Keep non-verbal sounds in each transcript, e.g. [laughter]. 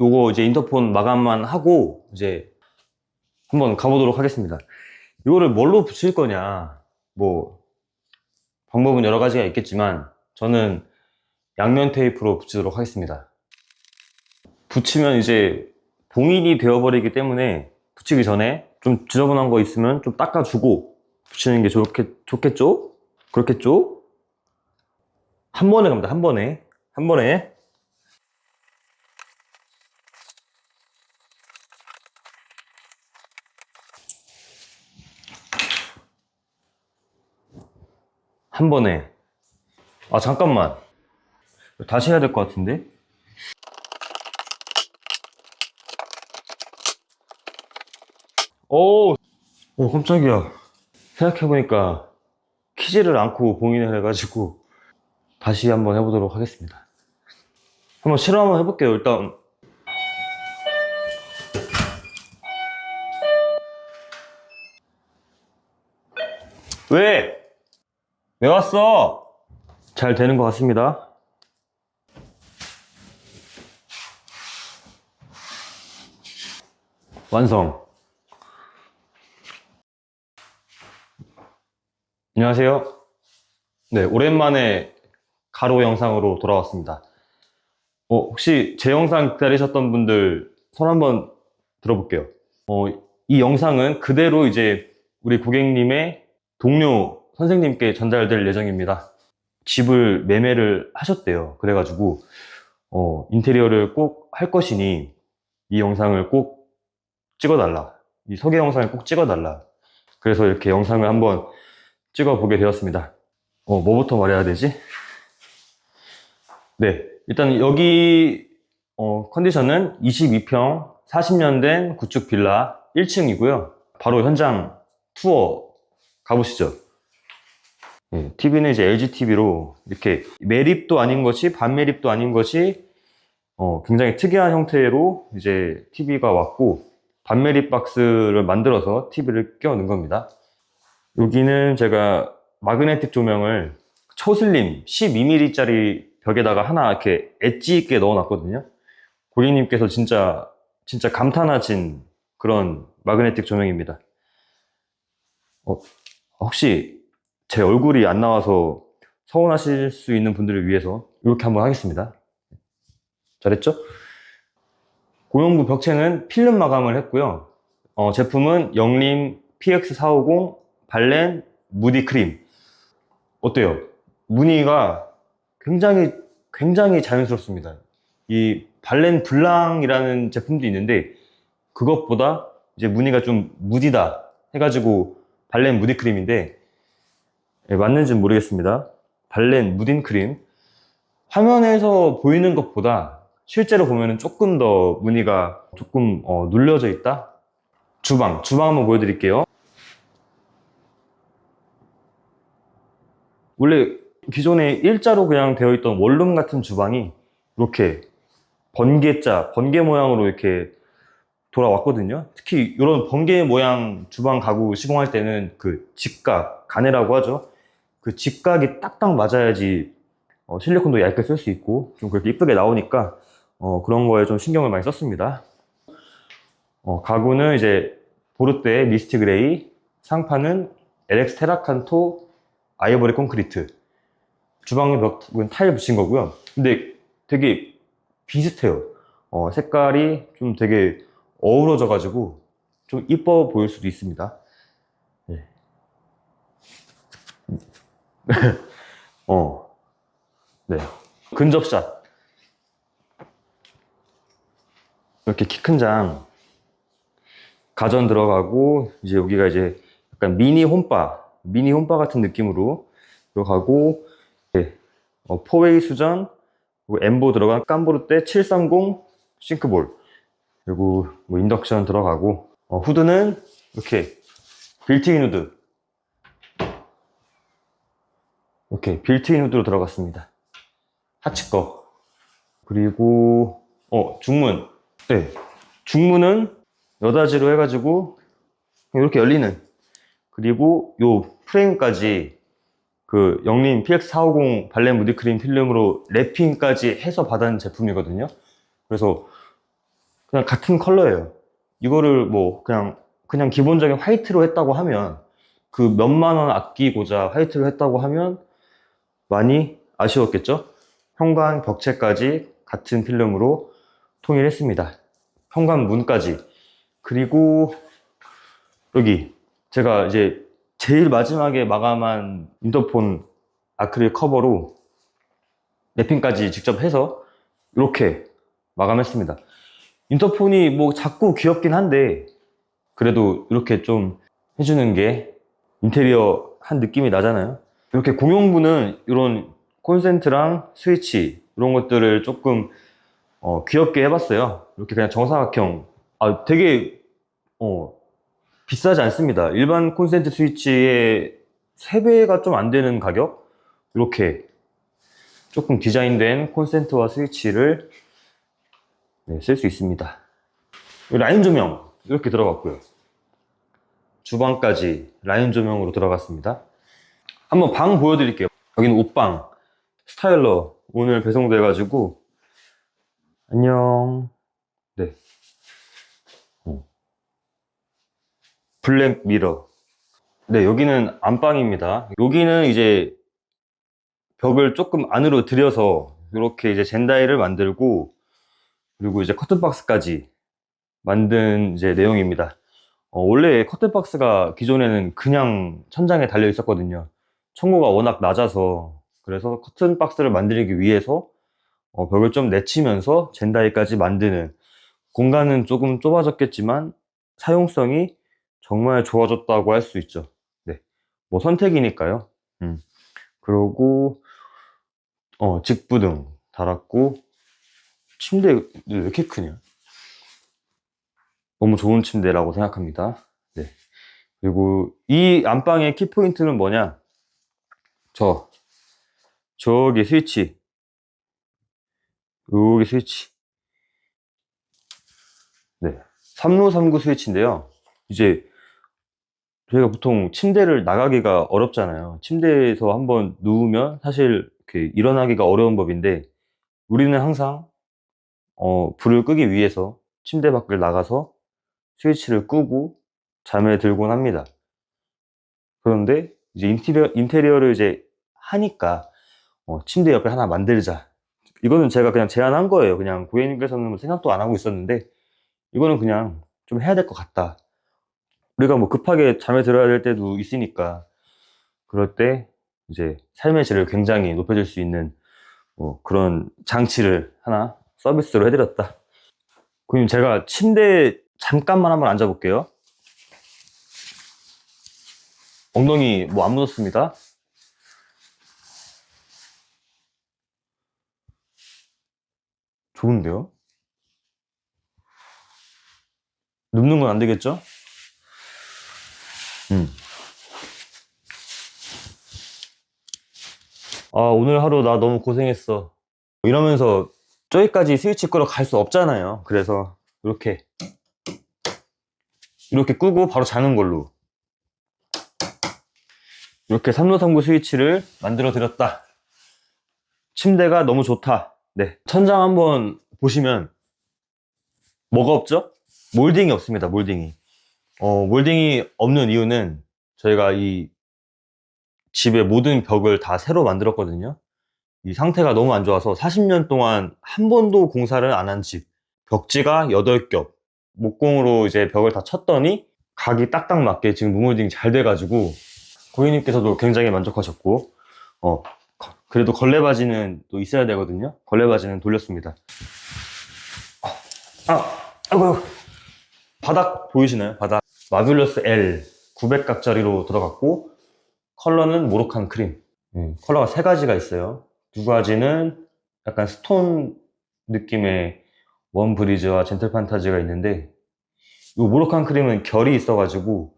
요거 이제 인터폰 마감만 하고 이제 한번 가보도록 하겠습니다. 이거를 뭘로 붙일 거냐, 뭐 방법은 여러 가지가 있겠지만 저는 양면 테이프로 붙이도록 하겠습니다. 붙이면 이제 봉인이 되어버리기 때문에 붙이기 전에 좀 지저분한 거 있으면 좀 닦아주고 붙이는 게 좋겠, 좋겠죠? 그렇겠죠? 한 번에 갑니다. 한 번에. 한 번에. 한 번에. 아, 잠깐만. 다시 해야 될 것 같은데? 오, 오, 깜짝이야. 생각해보니까 키지를 않고 봉인을 해가지고 다시 한번 해보도록 하겠습니다. 한번 실험 한번 해볼게요. 일단 왜? 왜 왔어? 잘 되는 것 같습니다. 완성. 안녕하세요. 네, 오랜만에 가로 영상으로 돌아왔습니다. 어, 혹시 제 영상 기다리셨던 분들 손 한번 들어볼게요. 어, 이 영상은 그대로 이제 우리 고객님의 동료 선생님께 전달될 예정입니다. 집을 매매를 하셨대요. 그래가지고 어, 인테리어를 꼭 할 것이니 이 영상을 꼭 찍어달라. 이 소개 영상을 꼭 찍어달라. 그래서 이렇게 영상을 한번 찍어보게 되었습니다. 어, 뭐부터 말해야 되지? 네, 일단 여기 어, 컨디션은 22평 40년 된 구축 빌라 1층이고요. 바로 현장 투어 가보시죠. 네, TV는 이제 LG TV로 이렇게 매립도 아닌 것이 반매립도 아닌 것이 어, 굉장히 특이한 형태로 이제 TV가 왔고 반매립 박스를 만들어서 TV를 끼워 넣은 겁니다. 여기는 제가 마그네틱 조명을 초슬림 12mm짜리 벽에다가 하나 이렇게 엣지 있게 넣어놨거든요. 고객님께서 진짜 진짜 감탄하신 그런 마그네틱 조명입니다. 어, 혹시 제 얼굴이 안 나와서 서운하실 수 있는 분들을 위해서 이렇게 한번 하겠습니다. 잘했죠? 고용부 벽체는 필름 마감을 했고요. 어, 제품은 영림 PX450 발렌 무디 크림. 어때요? 무늬가 굉장히, 굉장히 자연스럽습니다. 이 발렌 블랑이라는 제품도 있는데, 그것보다 이제 무늬가 좀 무디다 해가지고 발렌 무디 크림인데, 예, 맞는지는 모르겠습니다. 발렌 무딘 크림. 화면에서 보이는 것보다 실제로 보면 조금 더 무늬가 조금 어, 눌려져 있다? 주방, 주방 한번 보여드릴게요. 원래 기존에 일자로 그냥 되어 있던 원룸 같은 주방이 이렇게 번개자, 번개 모양으로 이렇게 돌아왔거든요. 특히 이런 번개 모양 주방 가구 시공할 때는 그 직각, 가내라고 하죠. 그 직각이 딱딱 맞아야지 어, 실리콘도 얇게 쓸 수 있고 좀 그렇게 이쁘게 나오니까 어, 그런 거에 좀 신경을 많이 썼습니다. 어, 가구는 이제 보르테 미스트 그레이, 상판은 LX 테라칸토 아이보리 콘크리트. 주방 벽은 타일 붙인 거고요. 근데 되게 비슷해요. 어, 색깔이 좀 되게 어우러져 가지고 좀 이뻐 보일 수도 있습니다. 어, 네. 근접샷. 이렇게 키 큰 장. 가전 들어가고, 이제 여기가 이제 약간 미니 홈바, 미니 홈바 같은 느낌으로 들어가고, 네. 어, 포웨이 수전, 그리고 엠보 들어간 깜보르테 730 싱크볼, 그리고 뭐 인덕션 들어가고, 어, 후드는 이렇게 빌트인 후드. 이렇게 빌트인 후드로 들어갔습니다. 하츠 거. 그리고, 어, 중문. 네. 중문은 여닫이로 해가지고, 이렇게 열리는. 그리고 요 프레임까지 그 영림 PX450 발렌 무드크림 필름으로 랩핑까지 해서 받은 제품이거든요. 그래서 그냥 같은 컬러예요. 이거를 뭐 그냥 그냥 기본적인 화이트로 했다고 하면 그 몇만 원 아끼고자 화이트로 했다고 하면 많이 아쉬웠겠죠? 현관 벽체까지 같은 필름으로 통일했습니다. 현관 문까지. 그리고 여기 제가 이제 제일 마지막에 마감한 인터폰 아크릴 커버로 랩핑까지 직접 해서 이렇게 마감했습니다. 인터폰이 뭐 작고 귀엽긴 한데 그래도 이렇게 좀 해주는 게 인테리어 한 느낌이 나잖아요. 이렇게 공용부는 이런 콘센트랑 스위치 이런 것들을 조금 어, 귀엽게 해봤어요. 이렇게 그냥 정사각형. 아, 되게 어, 비싸지 않습니다. 일반 콘센트 스위치의 3배가 좀 안 되는 가격? 이렇게 조금 디자인된 콘센트와 스위치를 네, 쓸수 있습니다. 라인 조명 이렇게 들어갔고요. 주방까지 라인 조명으로 들어갔습니다. 한번 방 보여드릴게요. 여기는 옷방 스타일러 오늘 배송돼가지고 안녕. 네. 어. 블랙 미러. 네, 여기는 안방입니다. 여기는 이제 벽을 조금 안으로 들여서 이렇게 이제 젠다이를 만들고 그리고 이제 커튼박스까지 만든 이제 내용입니다. 어, 원래 커튼박스가 기존에는 그냥 천장에 달려 있었거든요. 청고가 워낙 낮아서 그래서 커튼 박스를 만들기 위해서 어, 벽을 좀 내치면서 젠다이까지 만드는 공간은 조금 좁아졌겠지만 사용성이 정말 좋아졌다고 할 수 있죠. 네. 뭐 선택이니까요. 음. 그리고 어, 직부등 달았고 침대 왜 이렇게 크냐? 너무 좋은 침대라고 생각합니다. 네. 그리고 이 안방의 키포인트는 뭐냐? 저 저기 스위치. 여기 스위치. 네. 3루 3구 스위치인데요. 이제 저희가 보통 침대를 나가기가 어렵잖아요. 침대에서 한번 누우면 사실 이렇게 일어나기가 어려운 법인데 우리는 항상 어, 불을 끄기 위해서 침대 밖을 나가서 스위치를 끄고 잠에 들곤 합니다. 그런데 이제 인테리어, 인테리어를 이제 하니까 어, 침대 옆에 하나 만들자 이거는 제가 그냥 제안한 거예요. 그냥 고객님께서는 뭐 생각도 안 하고 있었는데, 이거는 그냥 좀 해야 될 것 같다. 우리가 뭐 급하게 잠에 들어야 될 때도 있으니까, 그럴 때 이제 삶의 질을 굉장히 높여줄 수 있는 뭐 그런 장치를 하나 서비스로 해드렸다. 고객님, 제가 침대에 잠깐만 한번 앉아볼게요. 엉덩이 뭐 안 묻었습니다. 좋은데요? 눕는 건 안 되겠죠? 음. 아, 오늘 하루 나 너무 고생했어. 이러면서 저기까지 스위치 끄러 갈수 없잖아요. 그래서 이렇게 이렇게 끄고 바로 자는 걸로 이렇게 3루 3구 스위치를 만들어 드렸다. 침대가 너무 좋다. 네. 천장 한번 보시면 뭐가 없죠? 몰딩이 없습니다. 몰딩이. 어, 몰딩이 없는 이유는 저희가 이 집의 모든 벽을 다 새로 만들었거든요. 이 상태가 너무 안 좋아서 40년 동안 한 번도 공사를 안 한 집. 벽지가 8겹. 목공으로 이제 벽을 다 쳤더니 각이 딱딱 맞게 지금 무몰딩이 잘 돼가지고 고객님께서도 굉장히 만족하셨고, 어, 그래도 걸레 바지는 또 있어야 되거든요. 걸레 바지는 돌렸습니다. 아, 아이고, 바닥 보이시나요? 바닥. 마듈러스 L 900각짜리로 들어갔고, 컬러는 모로칸 크림. 음, 컬러가 세 가지가 있어요. 두 가지는 약간 스톤 느낌의 원 브리즈와 젠틀 판타지가 있는데, 이 모로칸 크림은 결이 있어가지고,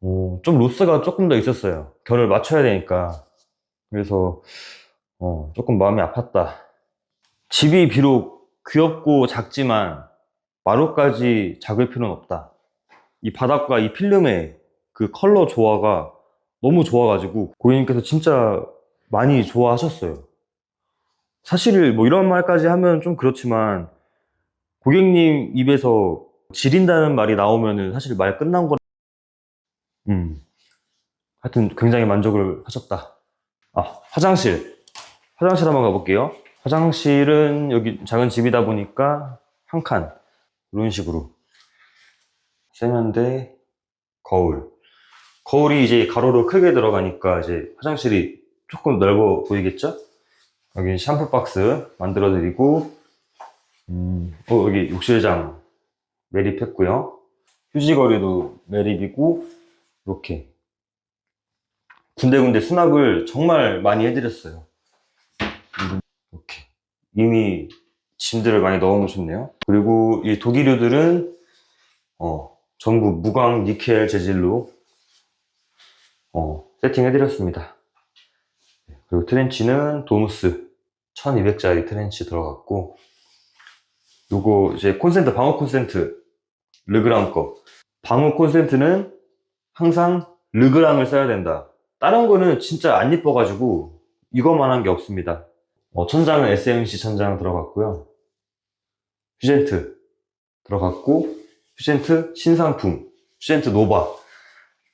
어, 좀 로스가 조금 더 있었어요. 결을 맞춰야 되니까. 그래서 어, 조금 마음이 아팠다. 집이 비록 귀엽고 작지만 마루까지 작을 필요는 없다. 이 바닥과 이 필름의 그 컬러 조화가 너무 좋아가지고 고객님께서 진짜 많이 좋아하셨어요. 사실 뭐 이런 말까지 하면 좀 그렇지만 고객님 입에서 지린다는 말이 나오면은 사실 말 끝난 거. 음. 하여튼 굉장히 만족을 하셨다. 아, 화장실. 화장실 한번 가볼게요. 화장실은 여기 작은 집이다 보니까 한 칸. 이런 식으로. 세면대, 거울. 거울이 이제 가로로 크게 들어가니까 이제 화장실이 조금 넓어 보이겠죠? 여기 샴푸 박스 만들어 드리고, 음, 어, 여기 욕실장 매립했고요. 휴지거리도 매립이고, 이렇게. 군데군데 수납을 정말 많이 해드렸어요. 음, 이렇게. 이미 짐들을 많이 넣어 놓으셨네요. 그리고 이 독일류들은, 어, 전부 무광 니켈 재질로, 어, 세팅해 드렸습니다. 그리고 트렌치는 도무스 1200짜리 트렌치 들어갔고, 요거 이제 콘센트, 방어 콘센트, 르그랑 거. 방어 콘센트는 항상 르그랑을 써야 된다. 다른 거는 진짜 안 예뻐가지고 이것만 한 게 없습니다. 어, 천장은 SMC 천장 들어갔고요. 휴젠트 들어갔고, 휴젠트 신상품, 휴젠트 노바.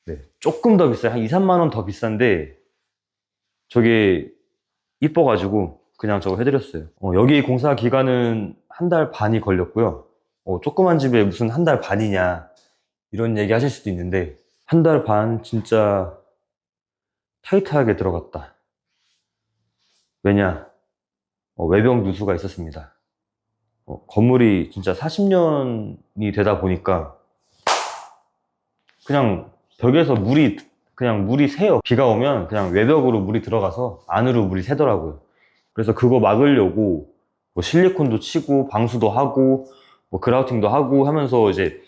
네, 조금 더 비싸요. 한 2, 3만 원 더 비싼데, 저게 이뻐가지고 그냥 저거 해드렸어요. 어, 여기 공사 기간은 한 달 반이 걸렸고요. 어, 조그만 집에 무슨 한 달 반이냐 이런 얘기 하실 수도 있는데 한 달 반 진짜 타이트하게 들어갔다. 왜냐? 어, 외벽 누수가 있었습니다. 어, 건물이 진짜 40년이 되다 보니까 그냥 벽에서 물이 그냥 물이 새요. 비가 오면 그냥 외벽으로 물이 들어가서 안으로 물이 새더라고요. 그래서 그거 막으려고 뭐 실리콘도 치고 방수도 하고 뭐 그라우팅도 하고 하면서 이제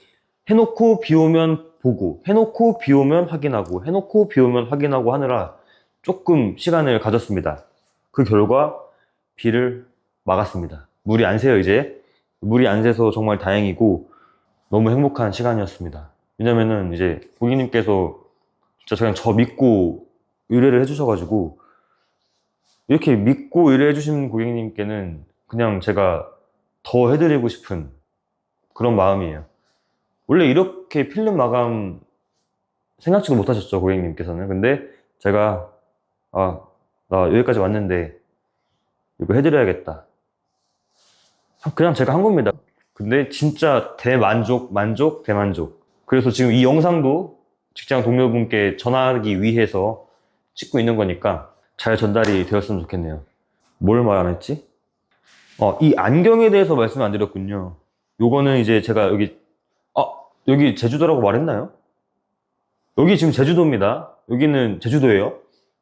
해놓고 비 오면 보고 해놓고 비 오면 확인하고 해놓고 비 오면 확인하고 하느라 조금 시간을 가졌습니다. 그 결과 비를 막았습니다. 물이 안 새요 이제 물이 안 새서 정말 다행이고 너무 행복한 시간이었습니다. 왜냐면은 이제 고객님께서 진짜 그냥 저 믿고 의뢰를 해주셔가지고 이렇게 믿고 의뢰해주신 고객님께는 그냥 제가 더 해드리고 싶은 그런 마음이에요. 원래 이렇게 필름 마감 생각지도 못하셨죠, 고객님께서는. 근데 제가, 아, 나 여기까지 왔는데 이거 해드려야겠다. 그냥 제가 한 겁니다. 근데 진짜 대만족, 만족, 대만족. 그래서 지금 이 영상도 직장 동료분께 전하기 위해서 찍고 있는 거니까 잘 전달이 되었으면 좋겠네요. 뭘 말 안 했지? 어, 이 안경에 대해서 말씀 안 드렸군요. 요거는 이제 제가 여기, 아, 여기 제주도라고 말했나요? 여기 지금 제주도입니다. 여기는 제주도예요.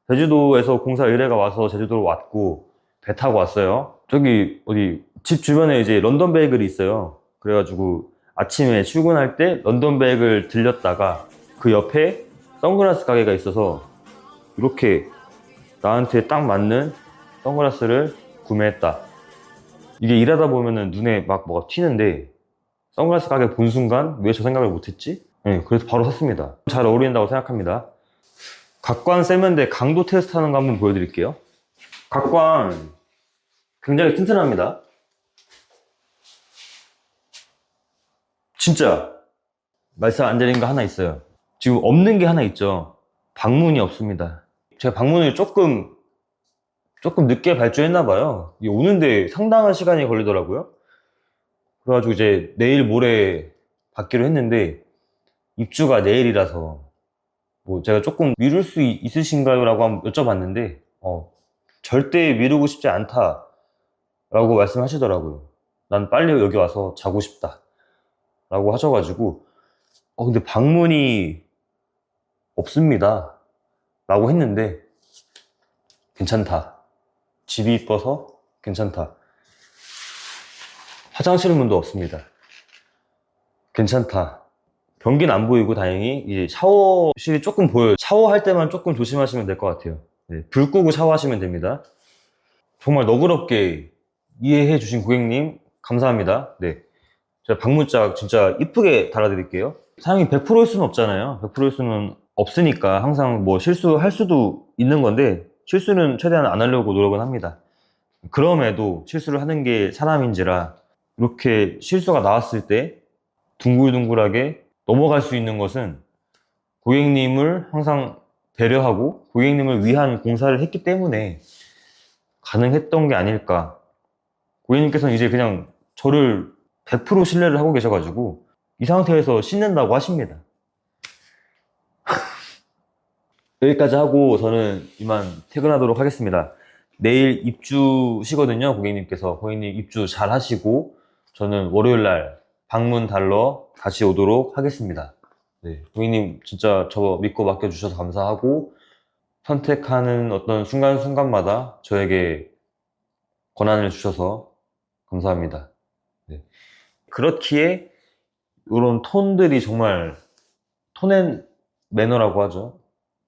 제주도에서 공사 의뢰가 와서 제주도로 왔고, 배 타고 왔어요. 저기, 어디, 집 주변에 이제 런던 베이글이 있어요. 그래가지고 아침에 출근할 때 런던 베이글 들렸다가 그 옆에 선글라스 가게가 있어서 이렇게 나한테 딱 맞는 선글라스를 구매했다. 이게 일하다 보면은 눈에 막 뭐가 튀는데 선글라스 가게 본 순간 왜 저 생각을 못했지? 네, 그래서 바로 샀습니다. 잘 어울린다고 생각합니다. 각관 세면대 강도 테스트 하는 거 한번 보여드릴게요. 각관 굉장히 튼튼합니다. 진짜 말씀 안 드린 거 하나 있어요. 지금 없는 게 하나 있죠. 방문이 없습니다. 제가 방문을 조금 조금 늦게 발주했나 봐요. 오는데 상당한 시간이 걸리더라고요. 그래가지고 이제 내일 모레 받기로 했는데 입주가 내일이라서 뭐 제가 조금 미룰 수 있- 있으신가요? 라고 한번 여쭤봤는데 어, 절대 미루고 싶지 않다 라고 말씀하시더라고요. 난 빨리 여기 와서 자고 싶다 라고 하셔가지고 어 근데 방문이 없습니다 라고 했는데 괜찮다 집이 이뻐서 괜찮다 화장실 문도 없습니다 괜찮다 변기는 안 보이고 다행히 이제 샤워실이 조금 보여요 샤워할 때만 조금 조심하시면 될 것 같아요 네, 불 끄고 샤워하시면 됩니다 정말 너그럽게 이해해 주신 고객님 감사합니다 네 제가 방문짝 진짜 이쁘게 달아드릴게요. 사장님 100%일 수는 없잖아요. 100%일 수는 없으니까 항상 뭐 실수할 수도 있는 건데 실수는 최대한 안 하려고 노력은 합니다. 그럼에도 실수를 하는 게 사람인지라 이렇게 실수가 나왔을 때 둥글둥글하게 넘어갈 수 있는 것은 고객님을 항상 배려하고 고객님을 위한 공사를 했기 때문에 가능했던 게 아닐까. 고객님께서는 이제 그냥 저를 100% 신뢰를 하고 계셔가지고 이 상태에서 신는다고 하십니다. [laughs] 여기까지 하고 저는 이만 퇴근하도록 하겠습니다. 내일 입주시거든요, 고객님께서. 고객님 입주 잘 하시고 저는 월요일 날 방문 달러 다시 오도록 하겠습니다. 네, 고객님 진짜 저 믿고 맡겨주셔서 감사하고 선택하는 어떤 순간순간마다 저에게 권한을 주셔서 감사합니다. 네. 그렇기에 이런 톤들이 정말 톤앤 매너라고 하죠.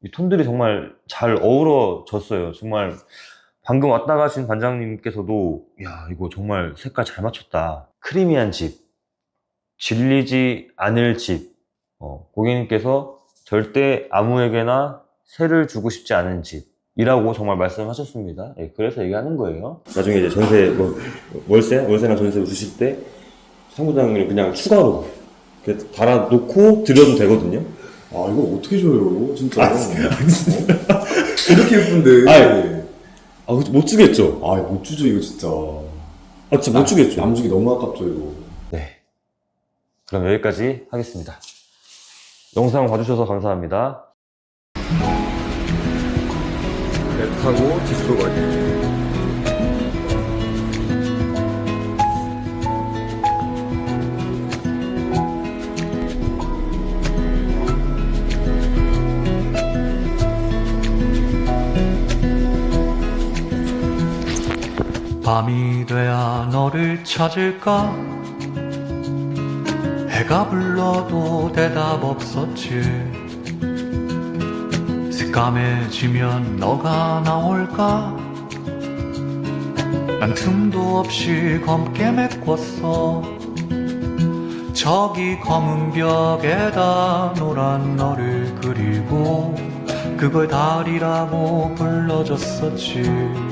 이 톤들이 정말 잘 어우러졌어요. 정말 방금 왔다 가신 반장님께서도 야 이거 정말 색깔 잘 맞췄다. 크리미한 집, 질리지 않을 집. 어, 고객님께서 절대 아무에게나 세를 주고 싶지 않은 집이라고 정말 말씀하셨습니다. 예, 그래서 얘기하는 거예요. 나중에 이제 전세 뭐 월세, 월세나 전세 주실 때 상부장님을 그냥 추가로 이렇게 달아놓고 드려도 되거든요. 아 이거 어떻게 줘요 진짜 아, 어? 이렇게 예쁜데 아이. 아, 못 주겠죠? 아 못 주죠 이거 진짜 아, 진짜 못 주겠죠? 남 주기 너무 아깝죠 이거 네. 그럼 여기까지 하겠습니다. 영상 봐주셔서 감사합니다. 랩하고 디스로 가기. 밤이 돼야 너를 찾을까? 해가 불러도 대답 없었지. 새까매지면 너가 나올까? 난 틈도 없이 검게 메꿨어. 저기 검은 벽에다 노란 너를 그리고 그걸 달이라고 불러줬었지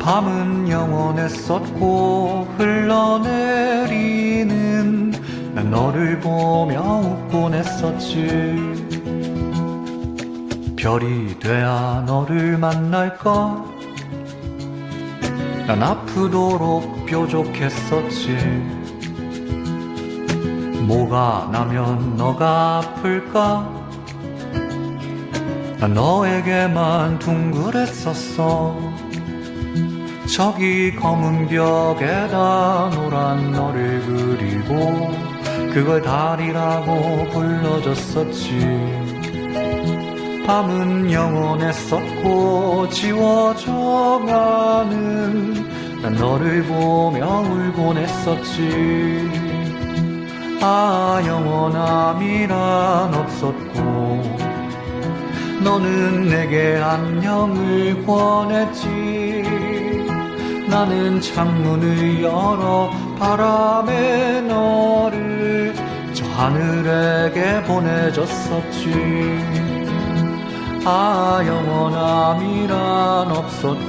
밤은 영원했었고 흘러내리는 난 너를 보며 웃곤 했었지. 별이 돼야 너를 만날까? 난 아프도록 뾰족했었지. 뭐가 나면 너가 아플까? 난 너에게만 둥그랬었어 저기 검은 벽에다 노란 너를 그리고 그걸 달이라고 불러줬었지. 밤은 영원했었고 지워져가는 난 너를 보며 울곤 했었지. 아 영원함이란 없었고 너는 내게 안녕을 권했지 나는 창문을 열어 바람에 너를 저 하늘에게 보내줬었지. 아 영원함이란 없었고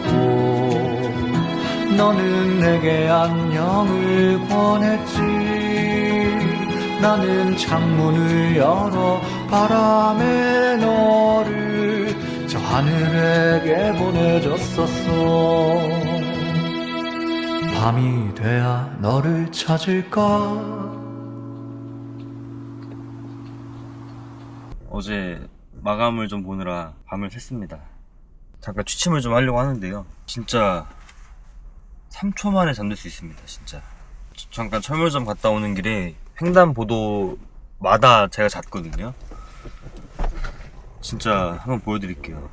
너는 내게 안녕을 권했지. 나는 창문을 열어 바람에 너를 저 하늘에게 보내줬었어 밤이 돼야 너를 찾을까 어제 마감을 좀 보느라 밤을 샜습니다. 잠깐 취침을 좀 하려고 하는데요. 진짜 3초 만에 잠들 수 있습니다. 진짜. 저- 잠깐 철물점 갔다 오는 길에 횡단보도마다 제가 잤거든요. 진짜 한번 보여드릴게요.